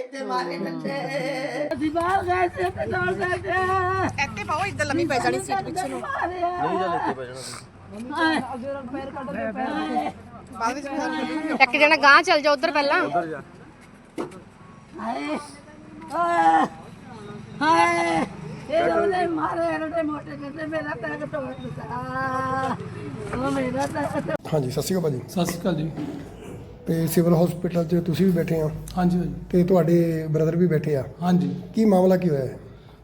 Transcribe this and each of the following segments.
ਅਸੀਂ ਬਾਹਰ ਗਏ ਸੀ ਤੇ ਦੌੜ ਗਏ ਸੀ ਇੱਥੇ ਪਾਓ ਇੱਧਰ ਲੰਮੀ ਪੈ ਜਾਣੀ ਸੀਟ ਪਿੱਛੇ ਨੂੰ। ਨਹੀਂ ਜਾ ਲੈਤੇ ਬਜਣਾ ਬਾਅਦ ਵਿੱਚ ਇੱਕ ਜਣਾ ਗਾਂ ਚੱਲ ਜਾ ਉਧਰ ਪਹਿਲਾਂ। ਹਾਏ ਹਾਏ ਹਾਏ। ਇਹ ਉਹਨੇ ਮਾਰੇ ਰੋਟੇ ਮੋਟੇ ਕਰਦੇ ਮੇਰਾ ਪੈਰ ਤੋੜ ਦਿੱਤਾ। ਉਹ ਮੇਰਾ ਤਾਂ ਹਾਂਜੀ ਸਤਿ ਸ਼੍ਰੀ ਅਕਾਲ ਭਾਜੀ। ਸਤਿ ਸ਼੍ਰੀ ਅਕਾਲ ਜੀ। ਤੇ ਸਿਵਲ ਹਸਪੀਟਲ 'ਚ ਤੁਸੀਂ ਵੀ ਬੈਠੇ ਆ ਹਾਂਜੀ ਭਾਜੀ। ਤੇ ਤੁਹਾਡੇ ਬ੍ਰਦਰ ਵੀ ਬੈਠੇ ਆ। ਹਾਂਜੀ। ਕੀ ਮਾਮਲਾ ਕੀ ਹੋਇਆ? ਹੈ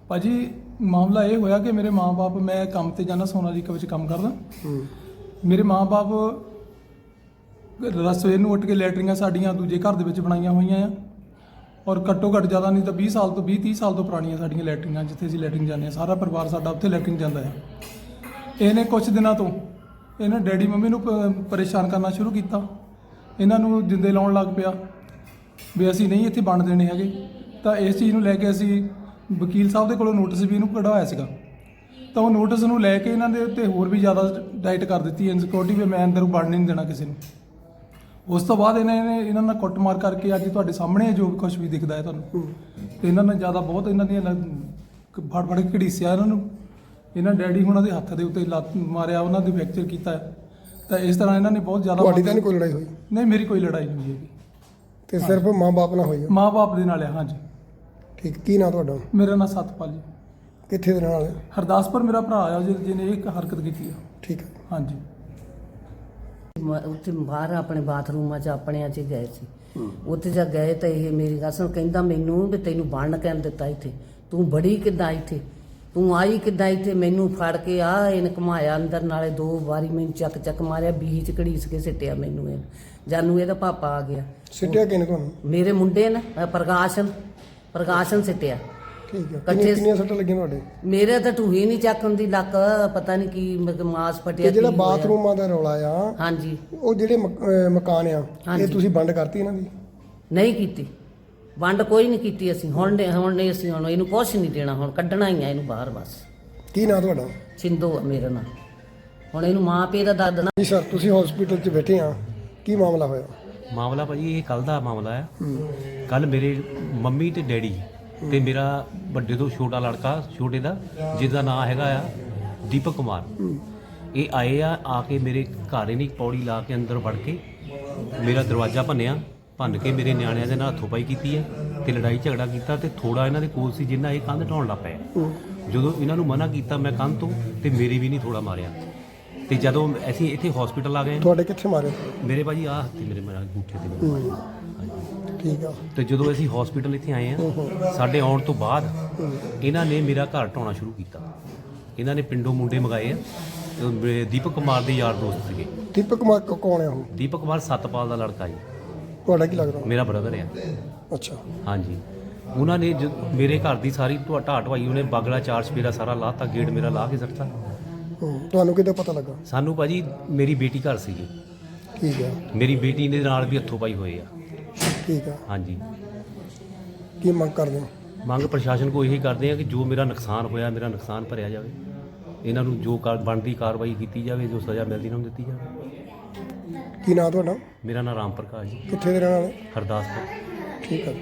ਭਾਜੀ ਮਾਮਲਾ ਇਹ ਹੋਇਆ ਕਿ ਮੇਰੇ ਮਾਪੇ ਮੈਂ ਕੰਮ ਤੇ ਜਾਣਾ ਸੋਨਾਲੀਕਾ ਵਿੱਚ ਕੰਮ ਕਰਦਾ। ਹੂੰ। ਮੇਰੇ ਮਾਪੇ ਰਸੋਈ ਨੂੰ ਉੱਠ ਕੇ ਲੈਟਰਿੰਗਾਂ ਸਾਡੀਆਂ ਦੂਜੇ ਘਰ ਦੇ ਵਿੱਚ ਬਣਾਈਆਂ ਹੋਈਆਂ ਆ। ਔਰ ਘੱਟੋ ਘੱਟ ਜ਼ਿਆਦਾ ਨਹੀਂ ਤਾਂ 20 ਸਾਲ ਤੋਂ 20 30 ਸਾਲ ਤੋਂ ਪੁਰਾਣੀਆਂ ਸਾਡੀਆਂ ਲੈਟਰਿੰਗਾਂ ਜਿੱਥੇ ਅਸੀਂ ਲੈਟਰਿੰਗ ਜਾਂਦੇ ਆ ਸਾਰਾ ਪਰਿਵਾਰ ਸਾਡਾ ਉੱਥੇ ਲੈਟਰਿੰਗ ਜਾਂਦਾ ਹੈ ਇਹਨੇ ਕੁਝ ਦਿਨਾਂ ਤੋਂ ਇਹਨਾਂ ਡੈਡੀ ਮੰਮੀ ਨੂੰ ਪ- ਪਰੇਸ਼ਾਨ ਕਰਨਾ ਸ਼ੁਰੂ ਕੀਤਾ। ਇਹਨਾਂ ਨੂੰ ਜਿੰਦੇ ਲਾਉਣ ਲੱਗ ਪਿਆ ਵੀ ਅਸੀਂ ਨਹੀਂ ਇੱਥੇ ਬਣ ਦੇਣੇ ਹੈਗੇ। ਤਾਂ ਇਸ ਚੀਜ਼ ਨੂੰ ਲੈ ਕੇ ਅਸੀਂ ਵਕੀਲ ਸਾਹਿਬ ਦੇ ਕੋਲੋਂ ਨੋਟਿਸ ਵੀ ਇਹਨੂੰ ਕਢਵਾਇਆ ਸੀਗਾ। ਤਾਂ ਉਹ ਨੋਟਿਸ ਨੂੰ ਲੈ ਕੇ ਇਹਨਾਂ ਦੇ ਉੱਤੇ ਹੋਰ ਵੀ ਜ਼ਿਆਦਾ ਡਾਈਟ ਕਰ ਦਿੱਤੀ ਇਨਸਿਕਿਉਰਿਟੀ ਵੀ ਮੈਂ ਅੰਦਰ ਵੜਨ ਨਹੀਂ ਦੇਣਾ ਕਿਸੇ ਨੂੰ। ਉਸ ਤੋਂ ਬਾਅਦ ਇਹਨਾਂ ਨੇ ਇਹਨਾਂ ਨਾਲ ਕੁੱਟਮਾਰ ਕਰਕੇ ਅੱਜ ਤੁਹਾਡੇ ਸਾਹਮਣੇ ਜੋ ਕੁਝ ਵੀ ਦਿਖਦਾ ਹੈ ਤੁਹਾਨੂੰ। ਤੇ ਇਹਨਾਂ ਨੇ ਜ਼ਿਆਦਾ ਬਹੁਤ ਇਹਨਾਂ ਦੀਆਂ ਫੜ ਫੜ ਕੇ ਘੜੀਸਿਆ ਇਹਨਾਂ ਨੂੰ। ਇਹਨਾਂ ਡੈਡੀ ਹੁਣਾਂ ਦੇ ਹੱਥ ਦੇ ਉੱਤੇ ਲੱਤ ਮਾਰਿਆ ਉਹਨਾਂ ਦੇ ਫ੍ਰੈਕਚਰ ਕੀਤਾ ਹੈ। ਤਾਂ ਇਸ ਤਰ੍ਹਾਂ ਇਹਨਾਂ ਨੇ ਬਹੁਤ ਜ਼ਿਆਦਾ ਤੁਹਾਡੀ ਤਾਂ ਨਹੀਂ ਕੋਈ ਲੜਾਈ ਹੋਈ? ਨਹੀਂ ਮੇਰੀ ਕੋਈ ਲੜਾਈ ਨਹੀਂ ਹੈਗੀ। ਤੇ ਸਿਰਫ ਮਾਂ-ਬਾਪ ਨਾਲ ਹੋਈ ਆ? ਮਾਂ-ਬਾਪ ਦੇ ਨਾਲ ਹੈ ਹਾਂਜੀ। ਠੀਕ ਕੀ ਨਾਂ ਤੁਹਾਡਾ? ਮੇਰਾ ਨਾਂ ਸਤਪਾਲ ਜੀ। ਕਿੱਥੇ ਦੇ ਨਾਲ ਹਰਦਾਸਪੁਰ ਮੇਰਾ ਭਰਾ ਆ ਜਿ- ਜਿਹਨੇ ਇੱਕ ਹਰਕਤ ਕੀਤੀ ਆ। ਠੀਕ। ਹੈ ਹਾਂਜੀ। ਮ- ਉੱਥੇ ਬਾਹਰ ਆਪਣੇ ਬਾਥਰੂਮਾਂ 'ਚ ਆਪਣਿਆਂ 'ਚ ਗਏ ਸੀ। ਉੱਥੇ ਜਾ ਗਏ ਤਾਂ ਇਹ ਮੇਰੀ ਗੱਲ ਸੁਣ ਕਹਿੰਦਾ ਮੈਨੂੰ ਵੀ ਤੈਨੂੰ ਬਣਨ ਕਹਿਣ ਦਿੱਤਾ ਇੱਥੇ। ਤੂੰ ਬੜੀ ਕਿੱਦਾਂ ਇੱਥੇ? ਤੂੰ ਆਈ ਕਿੱਦਾਂ ਇੱਥੇ? ਮੈਨੂੰ ਫੜ ਕੇ ਆ ਇਹਨੇ ਘਮਾਇਆ ਅੰਦਰ ਨਾਲੇ ਦੋ ਵਾਰੀ ਮੈਨੂੰ ਚੱਕ ਚੱਕ ਮਾਰਿਆ ਬੀਚ ਘੜੀਸ ਕੇ ਸਿੱਟਿਆ ਮੈਨੂੰ ਇਹ ਜਾਨੂੰ ਇਹਦਾ ਪਾਪਾ ਆ ਗਿਆ। ਸਿੱਟਿਆ ਕਿਨ ਤੁਹਾਨੂੰ? ਮੇਰੇ ਮੁੰਡੇ ਨੇ ਅਹ ਪ੍ਰਕਾਸ਼ਨ ਪ੍ਰਕਾਸ਼ਨ ਸਿੱਟਿਆ। ਠੀਕ ਹੈ। ਕਿੰਨੀਆਂ ਕਿੰਨੀਆਂ ਸੱਟਾਂ ਲੱਗੀਆਂ ਤੁਹਾਡੇ? ਮੇਰੇ ਤਾਂ ਢੂਹੀ ਨਹੀਂ ਚੱਕਣ ਦੀ ਲੱਕ ਪਤਾ ਨਹੀਂ ਕੀ ਮ- ਮਾਸ ਫਟਿਆ ਤੇ ਜਿਹੜਾ ਹੋਇਆ। ਬਾਥਰੂਮਾਂ ਦਾ ਰੌਲਾ ਆ ਹਾਂਜੀ। ਉਹ ਜਿਹੜੇ ਮਕ- ਅਹ ਮਕਾਨ ਆ ਹਾਂਜੀ। ਇਹ ਤੁਸੀਂ ਬੰਦ ਕਰਤੀ ਇਹਨਾਂ ਦੀ? ਨਹੀਂ ਕੀਤੀ। ਵੰਡ ਕੋਈ ਨਹੀਂ ਕੀਤੀ ਅਸੀਂ ਹੁਣ ਨੇ- ਹੁਣ ਨਹੀਂ ਅਸੀਂ ਹੁਣ ਇਹਨੂੰ ਕੁਛ ਨਹੀਂ ਦੇਣਾ ਹੁਣ ਕੱਢਣਾ ਹੀ ਆ ਇਹਨੂੰ ਬਾਹਰ ਬਸ। ਕੀ ਨਾਂ ਤੁਹਾਡਾ? ਆ ਮੇਰੇ ਨਾਲ ਹੁਣ ਇਹਨੂੰ ਮਾਂ ਪਿਓ ਦਾ ਦੱਦ ਨਾ ਜੀ ਸਰ ਤੁਸੀਂ ਹਸਪੀਟਲ 'ਚ ਬੈਠੇ ਆ ਕੀ ਮਾਮਲਾ ਹੋਇਆ? ਮਾਮਲਾ ਭਾਜੀ ਇਹ ਕੱਲ ਦਾ ਮਾਮਲਾ ਆ। ਕੱਲ ਮੇਰੇ ਮੰਮੀ ਤੇ ਡੈਡੀ ਤੇ ਮੇਰਾ ਵੱਡੇ ਤੋਂ ਛੋਟਾ ਲੜਕਾ ਛੋਟੇ ਦਾ ਜਿਹਦਾ ਨਾਮ ਹੈਗਾ ਆ ਦੀਪਕ ਕੁਮਾਰ। ਇਹ ਆਏ ਆ ਆ ਕੇ ਮੇਰੇ ਘਰ ਇਹਨੇ ਇੱਕ ਪੌੜੀ ਲਾ ਕੇ ਅੰਦਰ ਵੜ ਕੇ ਮੇਰਾ ਦਰਵਾਜ਼ਾ ਭੰਨਿਆ। ਭੰਨ ਕੇ ਮੇਰੇ ਨਿਆਣਿਆਂ ਦੇ ਨਾਲ ਹੱਥੋਂ-ਪਾਈ ਕੀਤੀ ਹੈ ਤੇ ਲੜਾਈ ਝਗੜਾ ਕੀਤਾ ਤੇ ਥੋੜਾ ਇਹਨਾਂ ਦੇ ਕੋਲ ਸੀ ਜਿੰਨਾ ਇਹ ਕੰਧ ਢਾਉਣ ਲੱਗ ਪਏ। ਜਦੋਂ ਇਹਨਾਂ ਨੂੰ ਮਨਾ ਕੀਤਾ ਮੈਂ ਕੰਧ ਤੋਂ ਤੇ ਮੇਰੀ ਵੀ ਨਹੀਂ ਥੋੜਾ ਮਾਰਿਆ। ਤੇ ਜਦੋਂ ਅਸੀਂ ਇੱਥੇ ਹਸਪੀਟਲ ਆ ਗਏ। ਤੁਹਾਡੇ ਕਿੱਥੇ ਮਾਰੇ? ਮੇਰੇ ਭਾਜੀ ਆਹ ਹੱਥੀ ਮੇਰੇ ਮਾਰਾ ਗੁੱਠੇ ਤੇ ਮੇਰੇ ਮਾਰੇ। ਹਾਂਜੀ। ਠੀਕ ਆ। ਤੇ ਜਦੋਂ ਅਸੀਂ ਹਸਪੀਟਲ ਇੱਥੇ ਆਏ ਆ ਸਾਡੇ ਆਉਣ ਤੋਂ ਬਾਅਦ ਇਹਨਾਂ ਨੇ ਮੇਰਾ ਘਰ ਢਾਉਣਾ ਸ਼ੁਰੂ ਕੀਤਾ। ਇਹਨਾਂ ਨੇ ਪਿੰਡੋਂ ਮੁੰਡੇ ਮੰਗਾਏ ਆ। ਤੇ ਉਹ ਮੇਰੇ ਦੀਪਕ ਕੁਮਾਰ ਦੇ ਯਾਰ ਦੋਸਤ ਸੀਗੇ। ਦੀਪਕ ਕੁਮਾਰ ਕੌਣ ਆ ਉਹ? ਦੀਪਕ ਕੁਮਾਰ ਸਤਪਾਲ ਦਾ ਲੜਕਾ ਜੀ। ਤੁਹਾਡਾ ਕੀ ਲੱਗਦਾ? ਮੇਰਾ ਬ੍ਰਦਰ ਆ। ਅੱਛਾ। ਹਾਂਜੀ। ਉਹਨਾਂ ਨੇ ਮੇਰੇ ਘਰ ਦੀ ਸਾਰੀ ਢਾ ਢਾਹ ਢਵਾਈ ਉਹਨੇ ਬਾਗਲਾ ਚਾਰ ਸਪੇਰਾ ਸਾਰਾ ਲਾਤਾ ਗੇਟ ਮੇਰਾ ਲਾ ਕੇ ਸੱਟਤਾ ਹੂੰ, ਤੁਹਾਨੂੰ ਕਿੱਦਾਂ ਪਤਾ ਲੱਗਾ? ਸਾਨੂੰ ਭਾਜੀ ਮੇਰੀ ਬੇਟੀ ਘਰ ਸੀਗੀ। ਠੀਕ ਆ। ਮੇਰੀ ਬੇਟੀ ਦੇ ਨਾਲ ਵੀ ਹੱਥੋਂ ਪਾਈ ਹੋਏ ਆ। ਠੀਕ ਆ। ਹਾਂਜੀ। ਕੀ ਮੰਗ ਕਰਦੇ ਹੋ? ਮੰਗ ਪ੍ਰਸ਼ਾਸਨ ਕੋ ਇਹੀ ਕਰਦੇ ਆ ਕਿ ਜੋ ਮੇਰਾ ਨੁਕਸਾਨ ਹੋਇਆ ਮੇਰਾ ਨੁਕਸਾਨ ਭਰਿਆ ਜਾਵੇ। ਇਹਨਾਂ ਨੂੰ ਜੋ ਕਾਰ- ਬਣਦੀ ਕਾਰਵਾਈ ਕੀਤੀ ਜਾਵੇ ਜੋ ਸਜ਼ਾ ਮਿਲਦੀ ਨੂੰ ਦਿੱਤੀ ਜਾਵੇ। ਕੀ ਨਾਂ ਤੁਹਾਡਾ? ਮੇਰਾ ਨਾਮ ਰਾਮ ਪ੍ਰਕਾਸ਼ ਜੀ। ਕਿੱਥੇ ਦੇ ਰਹਿਣ ਵਾਲੇ? ਹਰਦਾਸਪੁਰ। ਠੀਕ ਆ